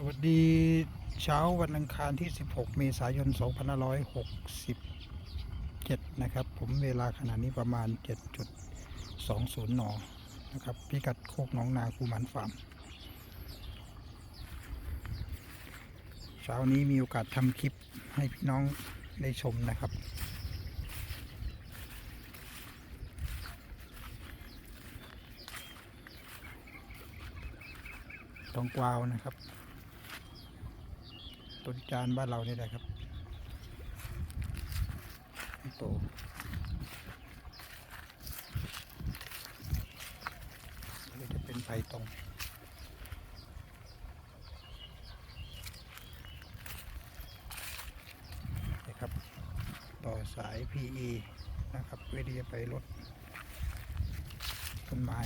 สวัสดีเช้าวันอังคารที่ 16 เมษายน 2567 นะครับ ผมเวลาขณะนี้ประมาณ 7.20 น นะครับ พิกัดโคกหนองนาคูหมันฟาร์ม เช้านี้มีโอกาสทำคลิปให้พี่น้องได้ชมนะครับ ตองกวาวนะครับ ต้นจานบ้านเรานี่แหละครับโตนี่จะเป็นไผ่ตรงนะครับ ต่อสาย PE นะครับเพื่อที่จะไปลดต้นไม้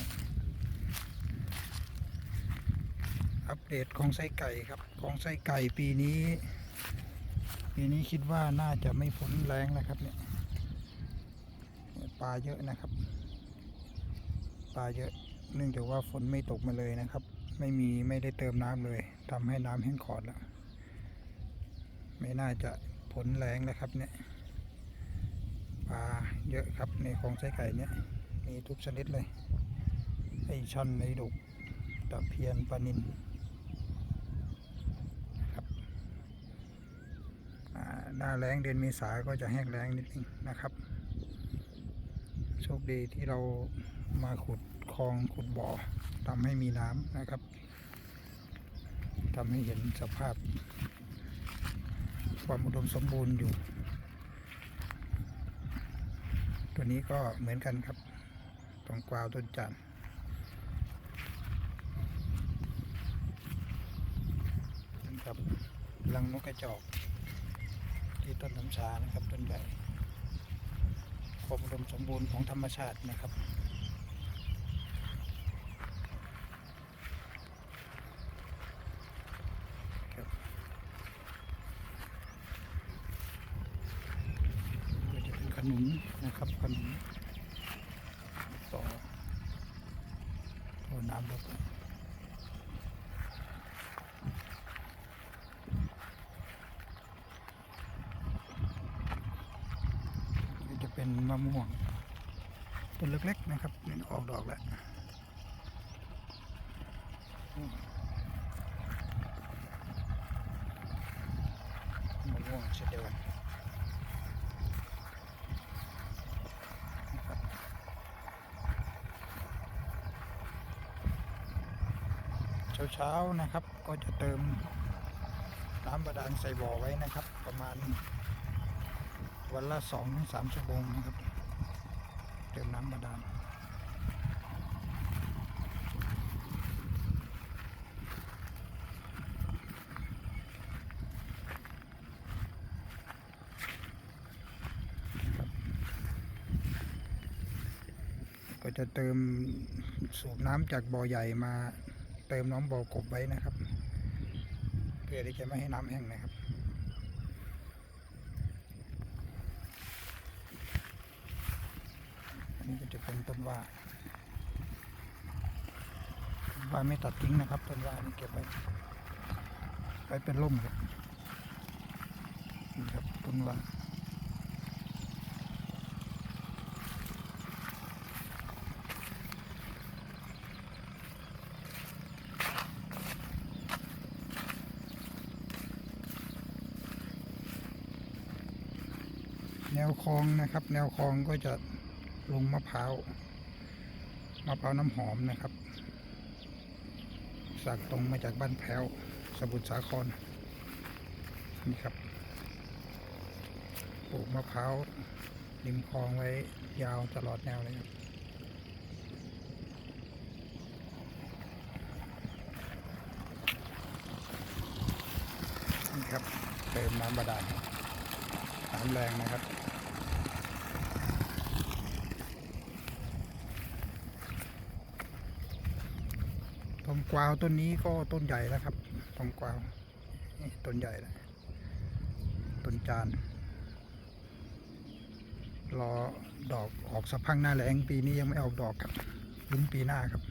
อัป เดตของไส้ไก่ครับ ของไส้ไก่ปีนี้ ปีนี้คิดว่าน่าจะไม่ฝนแรงนะครับเนี่ยปลาเยอะนะครับ ปลาเยอะเนื่องจากว่าฝนไม่ตกมาเลยนะครับ ไม่มีไม่ได้เติมน้ำเลยทำให้น้ำแห้งขอดแล้ว ไม่น่าจะผลแรงนะครับเนี่ยปลาเยอะครับในของไส้ไก่เนี่ยมีทุกชนิดเลยไอช่อนไอดุกตะเพียนปลานิน อ่า หน้าแรงเดือนเมษาก็จะแห้งแล้งนิดนึงนะครับ โชคดีที่เรามาขุดคลองขุดบ่อทำให้มีน้ำนะครับทำให้เห็นสภาพ ความอุดมสมบูรณ์อยู่ ตัวนี้ก็เหมือนกันครับตองกวาวต้นจันทร์นะครับลังนกกระจอก ที่ต้นน้ำชานะครับต้นใหญ่ความอุดมสมบูรณ์ของธรรมชาตินะครับก็จะเป็นขนุนนะครับขนุนต่อต่อน้ำลงไปก็จะ เป็นมะม่วงต้นเล็กๆนะครับนี่ออกดอกแล้วมะม่วงเช่นเดียวกันเช้าๆนะครับก็จะเติมน้ำบาดาลใส่บ่อไว้นะครับ ประมาณ วันละสองถึงสามชั่วโมงนะครับ เติมน้ำบาดาลก็จะเติมสูบน้ำจากบ่อใหญ่มาเติมน้องบ่อกบไว้นะครับ เพื่อที่จะไม่ให้น้ำแห้งนะครับ อันนี้ก็จะ เป็นต้นว่าว่าไม่ตัดทิ้งนะครับต้นว่านี่เก็บไว้ไว้เป็นร่มครับนี่ครับต้นว่าแนวคลองนะครับ แนวคลองก็จะ ลงมะพร้าวมะพร้าวน้ำหอมนะครับ สั่งตรงมาจากบ้านแพ้ว สมุทรสาครนี่ครับปลูกมะพร้าวริมคลองไว้ยาวตลอดแนวเลยครับนี่ครับเติมน้ำบาดาลน้ำแรงนะครับ อมกวาวต้นนี้ก็ต้นใหญ่แล้วครับผมกวาวต้นใหญ่เลยต้นจานรอดอกออกสะพังหน้าแรงปีนี้ยังไม่ออกดอกครับลุ้นปีหน้าครับ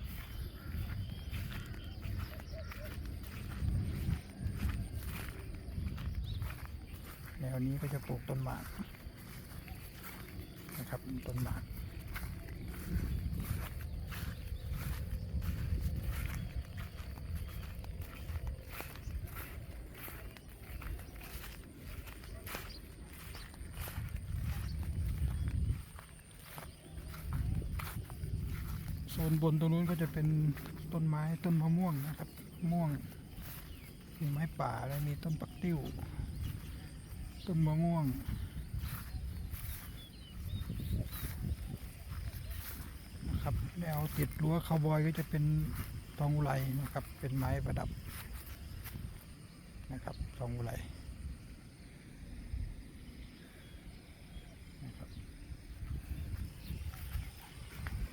แนวนี้ก็จะปลูกต้นหมากนะครับต้นหมาก โซนบนตรงนู้นก็จะเป็นต้นไม้ต้นมะม่วงนะครับ ม่วงมีไม้ป่าแล้วมีต้นปักติ้ว ต้นมะม่วง นะครับแนวติดรั้วคาวบอยก็จะเป็นทองอุไรนะครับ เป็นไม้ประดับนะครับทองอุไร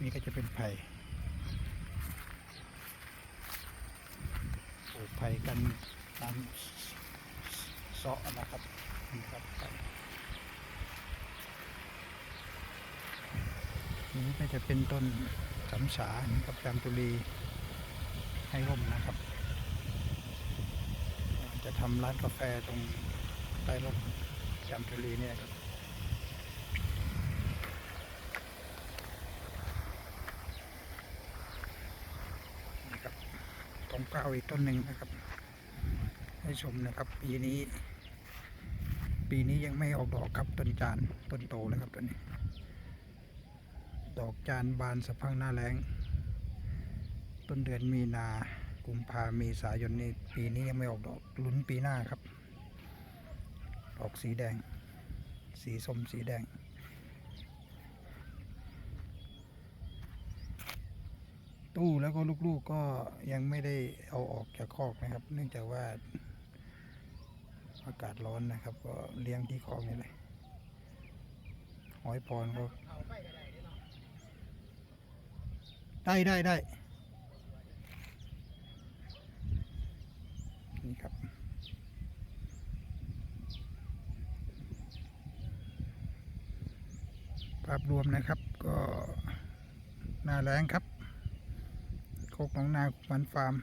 นี่ก็จะเป็นไผ่ กันตามเสาะนะครับนี่ครับนี่ก็จะเป็นต้นสำสากับจามจุลีให้ร่มนะครับ จะทำร้านกาแฟตรงใต้ร่มจามจุลีเนี่ยครับตองเกล้าวอีกต้นหนึ่งนะครับ ให้ชมนะครับ ปีนี้ ปีนี้ยังไม่ออกดอกครับต้นจานต้นโตแล้วครับต้นนี้ ดอกจานบานสะพังหน้าแรงต้นเดือนมีนากุมภาเมษายนนี่ปีนี้ยังไม่ออกดอกลุ้นปีหน้าครับ ดอกสีแดง สีส้มสีแดง ตู้แล้วก็ลูกๆก็ยังไม่ได้เอาออกจากคอกนะครับ เนื่องจากว่าอากาศร้อนนะครับ ก็เลี้ยงที่คอกนี่เลยหอยพรก็ได้ได้ได้นี่ครับภาพรวมนะครับก็หน้าแรงครับ คกหนองนาคุมันฟาร์ม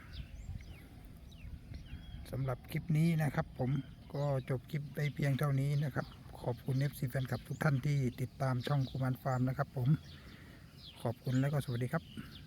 สำหรับคลิปนี้นะครับผมก็จบคลิปไปเพียงเท่านี้นะครับ ขอบคุณเนบซีแฟนคลับทุกท่านที่ติดตามช่องคุมันฟาร์มนะครับผมขอบคุณและก็สวัสดีครับ